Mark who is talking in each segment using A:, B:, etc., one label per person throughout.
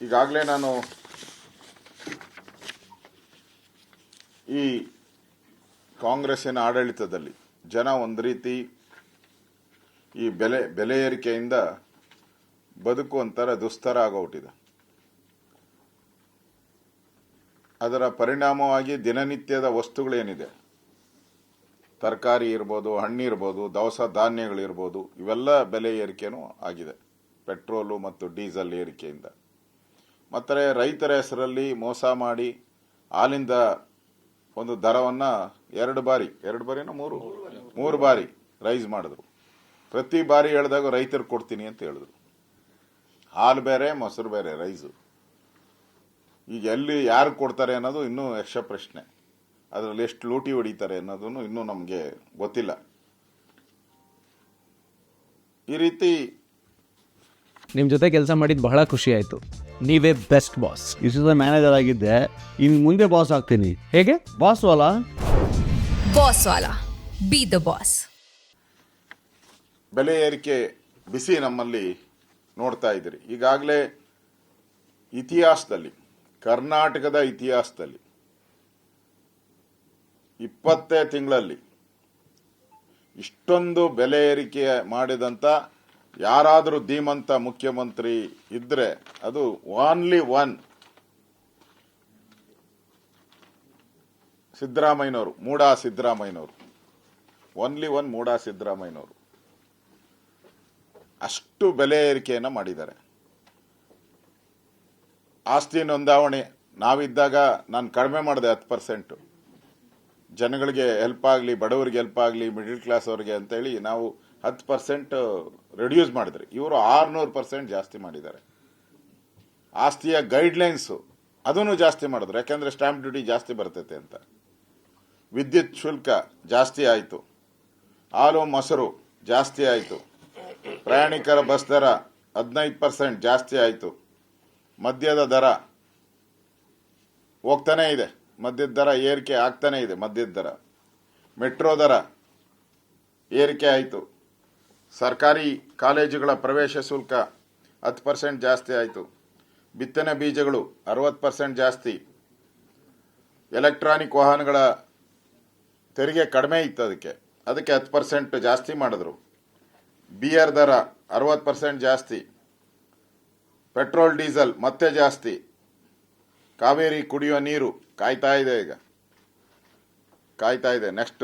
A: ಈಗಾಗಲೇ ನಾನು ಈ ಕಾಂಗ್ರೆಸ್ಸಿನ ಆಡಳಿತದಲ್ಲಿ ಜನ ಒಂದು ರೀತಿ ಈ ಬೆಲೆ ಬೆಲೆ ಏರಿಕೆಯಿಂದ ಬದುಕು ಒಂಥರ ದುಸ್ತರ ಆಗೋಗ್ಬಿಟ್ಟಿದೆ. ಅದರ ಪರಿಣಾಮವಾಗಿ ದಿನನಿತ್ಯದ ವಸ್ತುಗಳೇನಿದೆ? ತರಕಾರಿ ಇರ್ಬೋದು, ಹಣ್ಣು ಇರ್ಬೋದು, ದವಸ ಧಾನ್ಯಗಳಿರ್ಬೋದು, ಇವೆಲ್ಲ ಬೆಲೆ ಏರಿಕೆನೂ ಆಗಿದೆ. ಪೆಟ್ರೋಲು ಮತ್ತು ಡೀಸೆಲ್ ಏರಿಕೆಯಿಂದ. ಮತ್ತು ರೈತರ ಹೆಸರಲ್ಲಿ ಮೋಸ ಮಾಡಿ ಹಾಲಿಂದ ಒಂದು ದರವನ್ನು ಎರಡು ಬಾರಿ, ಎರಡು ಬಾರಿನ ಮೂರು ಮೂರು ಬಾರಿ ರೈಸ್ ಮಾಡಿದ್ರು. ಪ್ರತಿ ಬಾರಿ ಹೇಳಿದಾಗ ರೈತರು ಕೊಡ್ತೀನಿ ಅಂತ ಹೇಳಿದ್ರು. ಹಾಲು ಬೇರೆ, ಮೊಸರು ಬೇರೆ, ರೈಸು. ಈಗ ಎಲ್ಲಿ ಯಾರು ಕೊಡ್ತಾರೆ ಅನ್ನೋದು ಇನ್ನೂ ಯಕ್ಷ ಪ್ರಶ್ನೆ. ಅದರಲ್ಲಿ ಎಷ್ಟು ಲೂಟಿ ಹೊಡಿತಾರೆ ಅನ್ನೋದನ್ನು ಇನ್ನೂ ನಮಗೆ ಗೊತ್ತಿಲ್ಲ. ಈ ರೀತಿ
B: ನಿಮ್ಮ ಜೊತೆ ಕೆಲಸ ಮಾಡಿದ್ದು ಬಹಳ ಖುಷಿ ಆಯಿತು. ನೀವೇ ಬೆಸ್ಟ್ ಬಾಸ್
C: ಇಷ್ಟು ಮ್ಯಾನೇಜರ್ ಆಗಿದ್ದೆ. ಇನ್ನು ಮುಂದೆ ಬಾಸ್ ಆಗ್ತೀನಿ.
B: ಹೇಗೆ?
C: ಬಾಸ್ ಅಲ್ಲ
D: ಬಾಸ್ ವಾಲಾ. ಬಿ ದ ಬಾಸ್
A: ಬೆಲೆ ಏರಿಕೆ ಬಿಸಿ ನಮ್ಮಲ್ಲಿ ನೋಡ್ತಾ ಇದ್ದೀರಿ. ಈಗಾಗಲೇ ಇತಿಹಾಸದಲ್ಲಿ ಕರ್ನಾಟಕದ ಇತಿಹಾಸದಲ್ಲಿ ಇಪ್ಪತ್ತೇ ತಿಂಗಳಲ್ಲಿ ಇಷ್ಟೊಂದು ಬೆಲೆ ಏರಿಕೆ ಮಾಡಿದಂಥ ಯಾರಾದರೂ ಧೀಮಂತ ಮುಖ್ಯಮಂತ್ರಿ ಇದ್ರೆ ಅದು ಓನ್ಲಿ ಒನ್ ಸಿದ್ದರಾಮಯ್ಯನವರು, ಮೂಡಾ ಸಿದ್ದರಾಮಯ್ಯನವರು. ಓನ್ಲಿ ಒನ್ ಮೂಡಾ ಸಿದ್ದರಾಮಯ್ಯನವರು. ಅಷ್ಟು ಬೆಲೆ ಏರಿಕೆಯನ್ನು ಮಾಡಿದ್ದಾರೆ. ಆಸ್ತಿ ನೋಂದಾವಣೆ, ನಾವಿದ್ದಾಗ ನಾನು ಕಡಿಮೆ ಮಾಡಿದೆ ಹತ್ತು ಪರ್ಸೆಂಟು ಜನಗಳಿಗೆ ಹೆಲ್ಪ್ ಆಗಲಿ, ಬಡವರಿಗೆ ಹೆಲ್ಪ್ ಆಗಲಿ ಮಿಡಿಲ್ ಕ್ಲಾಸ್ ಅವರಿಗೆ ಅಂತೇಳಿ ನಾವು ಹತ್ತು ಪರ್ಸೆಂಟ್ ರೆಡ್ಯೂಸ್ ಮಾಡಿದ್ರೆ ಇವರು ಆರುನೂರು ಪರ್ಸೆಂಟ್ ಜಾಸ್ತಿ ಮಾಡಿದ್ದಾರೆ. ಆಸ್ತಿಯ ಗೈಡ್ಲೈನ್ಸು ಅದನ್ನು ಜಾಸ್ತಿ ಮಾಡಿದ್ರು ಯಾಕೆಂದರೆ ಸ್ಟ್ಯಾಂಪ್ ಡ್ಯೂಟಿ ಜಾಸ್ತಿ ಬರ್ತೈತೆ ಅಂತ. ವಿದ್ಯುತ್ ಶುಲ್ಕ ಜಾಸ್ತಿ ಆಯಿತು. ಹಾಲು, ಮೊಸರು ಜಾಸ್ತಿ ಆಯಿತು. ಪ್ರಯಾಣಿಕರ ಬಸ್ ದರ ಹದಿನೈದು ಪರ್ಸೆಂಟ್ ಜಾಸ್ತಿ ಆಯಿತು. ಮದ್ಯದ ದರ ಹೋಗ್ತಾನೆ ಇದೆ. ಮದ್ಯದ ದರ ಏರಿಕೆ ಆಗ್ತಾನೇ ಇದೆ. ಮದ್ಯದ ದರ. ಮೆಟ್ರೋ ದರ ಏರಿಕೆ ಆಯಿತು. ಸರ್ಕಾರಿ ಕಾಲೇಜುಗಳ ಪ್ರವೇಶ ಶುಲ್ಕ ಹತ್ತು ಪರ್ಸೆಂಟ್ ಜಾಸ್ತಿ ಆಯಿತು. ಬಿತ್ತನೆ ಬೀಜಗಳು ಅರವತ್ತು ಪರ್ಸೆಂಟ್ ಜಾಸ್ತಿ. ಎಲೆಕ್ಟ್ರಾನಿಕ್ ವಾಹನಗಳ ತೆರಿಗೆ ಕಡಿಮೆ ಇತ್ತು ಅದಕ್ಕೆ. ಅದಕ್ಕೆ ಹತ್ತು ಪರ್ಸೆಂಟ್ ಜಾಸ್ತಿ ಮಾಡಿದ್ರು. ಬಿಯರ್ ದರ ಅರವತ್ತು ಪರ್ಸೆಂಟ್ ಜಾಸ್ತಿ. ಪೆಟ್ರೋಲ್, ಡೀಸೆಲ್ ಮತ್ತೆ ಜಾಸ್ತಿ. ಕಾವೇರಿ ಕುಡಿಯುವ ನೀರು ಕಾಯ್ತಾ ಇದೆ ಈಗ. ಕಾಯ್ತಾ ಇದೆ. ನೆಕ್ಸ್ಟ್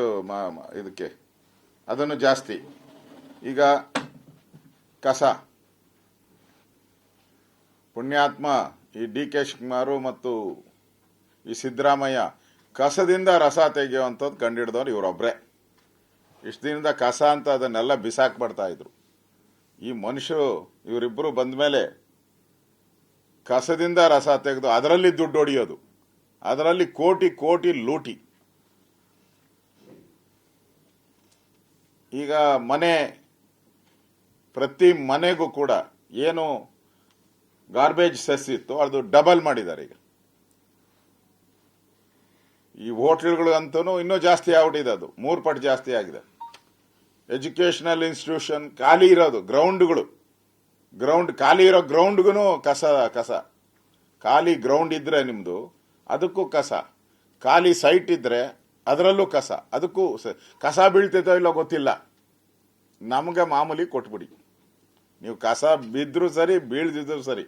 A: ಇದಕ್ಕೆ. ಅದನ್ನು ಜಾಸ್ತಿ. ಈಗ ಕಸ. ಪುಣ್ಯಾತ್ಮ ಈ ಡಿ ಕೆ ಶಿವಕುಮಾರು ಮತ್ತು ಈ ಸಿದ್ದರಾಮಯ್ಯ ಕಸದಿಂದ ರಸ ತೆಗೆಯುವಂಥದ್ದು ಕಂಡಿಡ್ದವ್ರು ಇವರೊಬ್ಬರೇ ಇಷ್ಟು ದಿನದ ಕಸ ಅಂತ ಅದನ್ನೆಲ್ಲ ಬಿಸಾಕ್ಬಿಡ್ತಾ ಇದ್ರು. ಈ ಮನುಷ್ಯರು ಇವರಿಬ್ಬರು ಬಂದ ಮೇಲೆ ಕಸದಿಂದ ರಸ ತೆಗೆದು ಅದರಲ್ಲಿ ದುಡ್ಡು ಹೊಡೆಯೋದು. ಅದರಲ್ಲಿ ಕೋಟಿ ಕೋಟಿ ಲೂಟಿ. ಈಗ ಮನೆ ಪ್ರತಿ ಮನೆಗೂ ಕೂಡ ಏನು ಗಾರ್ಬೇಜ್ ಸೆಸ್ ಇತ್ತು, ಅದು ಡಬಲ್ ಮಾಡಿದ್ದಾರೆ ಈಗ. ಈ ಹೋಟೆಲ್ಗಳು ಅಂತೂ ಇನ್ನೂ ಜಾಸ್ತಿ ಆಗ್ಬಿಟ್ಟಿದೆ ಅದು, ಮೂರು ಪಟ್ಟು ಜಾಸ್ತಿ ಆಗಿದೆ. ಎಜುಕೇಷನಲ್ ಇನ್ಸ್ಟಿಟ್ಯೂಷನ್ ಖಾಲಿ ಇರೋದು ಗ್ರೌಂಡ್ಗಳು ಗ್ರೌಂಡ್ ಖಾಲಿ ಇರೋ ಗ್ರೌಂಡ್ಗೂ ಕಸ ಕಸ. ಖಾಲಿ ಗ್ರೌಂಡ್ ಇದ್ರೆ ನಿಮ್ಮದು ಅದಕ್ಕೂ ಕಸ. ಖಾಲಿ ಸೈಟ್ ಇದ್ದರೆ ಅದರಲ್ಲೂ ಕಸ. ಅದಕ್ಕೂ ಕಸ ಬೀಳ್ತೈತೋ ಇಲ್ಲೋ ಗೊತ್ತಿಲ್ಲ. ನಮಗೆ ಮಾಮೂಲಿ ಕೊಟ್ಬಿಡಿ. ನೀವು ಕಸ ಬಿದ್ದರೂ ಸರಿ, ಬೀಳ್ದಿದ್ರು ಸರಿ.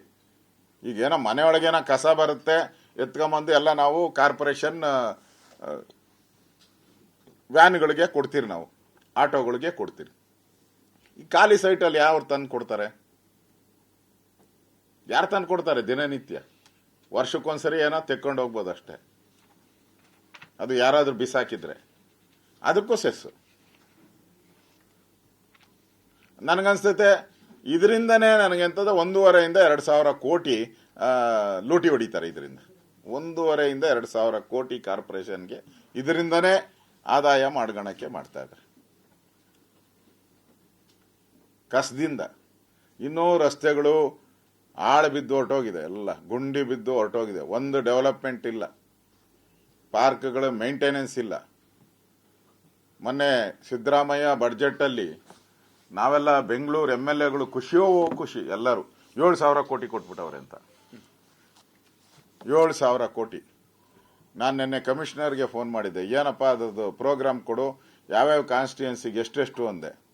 A: ಈಗೇನೋ ಮನೆಯೊಳಗೇನೋ ಕಸ ಬರುತ್ತೆ, ಎತ್ಕೊಂಬಂದು ಎಲ್ಲ ನಾವು ಕಾರ್ಪೊರೇಷನ್ ವ್ಯಾನ್ಗಳಿಗೆ ಕೊಡ್ತೀರಿ ನಾವು, ಆಟೋಗಳಿಗೆ ಕೊಡ್ತೀರಿ. ಈ ಖಾಲಿ ಸೈಟಲ್ಲಿ ಯಾವ್ರು ತಂದು ಕೊಡ್ತಾರೆ? ಯಾರು ತಂದು ಕೊಡ್ತಾರೆ ದಿನನಿತ್ಯ? ವರ್ಷಕ್ಕೊಂದ್ಸರಿ ಏನೋ ತೆಕ್ಕೊಂಡು ಹೋಗ್ಬೋದು ಅಷ್ಟೇ. ಅದು ಯಾರಾದರೂ ಬಿಸಾಕಿದ್ರೆ. ಅದಕ್ಕೂ ಸೆಸ್ಸು. ನನಗನ್ಸ್ತೈತೆ ಇದರಿಂದನೇ ನನಗೆಂತದ ಒಂದೂವರೆಯಿಂದ ಎರಡು ಸಾವಿರ ಕೋಟಿ ಲೂಟಿ ಹೊಡಿತಾರೆ ಇದರಿಂದ. ಒಂದೂವರೆಯಿಂದ ಎರಡು ಸಾವಿರ ಕೋಟಿ ಕಾರ್ಪೊರೇಷನ್ಗೆ ಇದರಿಂದನೇ ಆದಾಯ ಮಾಡ್ಗಣಕ್ಕೆ ಮಾಡ್ತಾ ಇದ್ದಾರೆ. ಕಸದಿಂದ. ಇನ್ನೂ ರಸ್ತೆಗಳು ಆಳು ಬಿದ್ದು ಹೊರಟೋಗಿದೆ, ಎಲ್ಲ ಗುಂಡಿ ಬಿದ್ದು ಹೊರಟೋಗಿದೆ. ಒಂದು ಡೆವಲಪ್ಮೆಂಟ್ ಇಲ್ಲ. ಪಾರ್ಕ್ಗಳ ಮೇಂಟೆನೆನ್ಸ್ ಇಲ್ಲ. ಮೊನ್ನೆ ಸಿದ್ದರಾಮಯ್ಯ ಬಡ್ಜೆಟಲ್ಲಿ ನಾವೆಲ್ಲ ಬೆಂಗಳೂರು ಎಂ ಎಲ್ ಎಗಳು ಖುಷಿಯೋ ಖುಷಿ, ಎಲ್ಲರೂ. ಏಳು ಸಾವಿರ ಕೋಟಿ ಕೊಟ್ಬಿಟ್ಟವ್ರೆ ಅಂತ. ಏಳು ಸಾವಿರ ಕೋಟಿ. ನಾನು ನಿನ್ನೆ ಕಮಿಷನರ್ಗೆ ಫೋನ್ ಮಾಡಿದ್ದೆ, ಏನಪ್ಪ ಅದ್ರದ್ದು ಪ್ರೋಗ್ರಾಮ್ ಕೊಡು, ಯಾವ್ಯಾವ ಕಾನ್ಸ್ಟಿಟ್ಯೂನ್ಸಿಗೆ ಎಷ್ಟೆಷ್ಟು? ಅಂದೆ.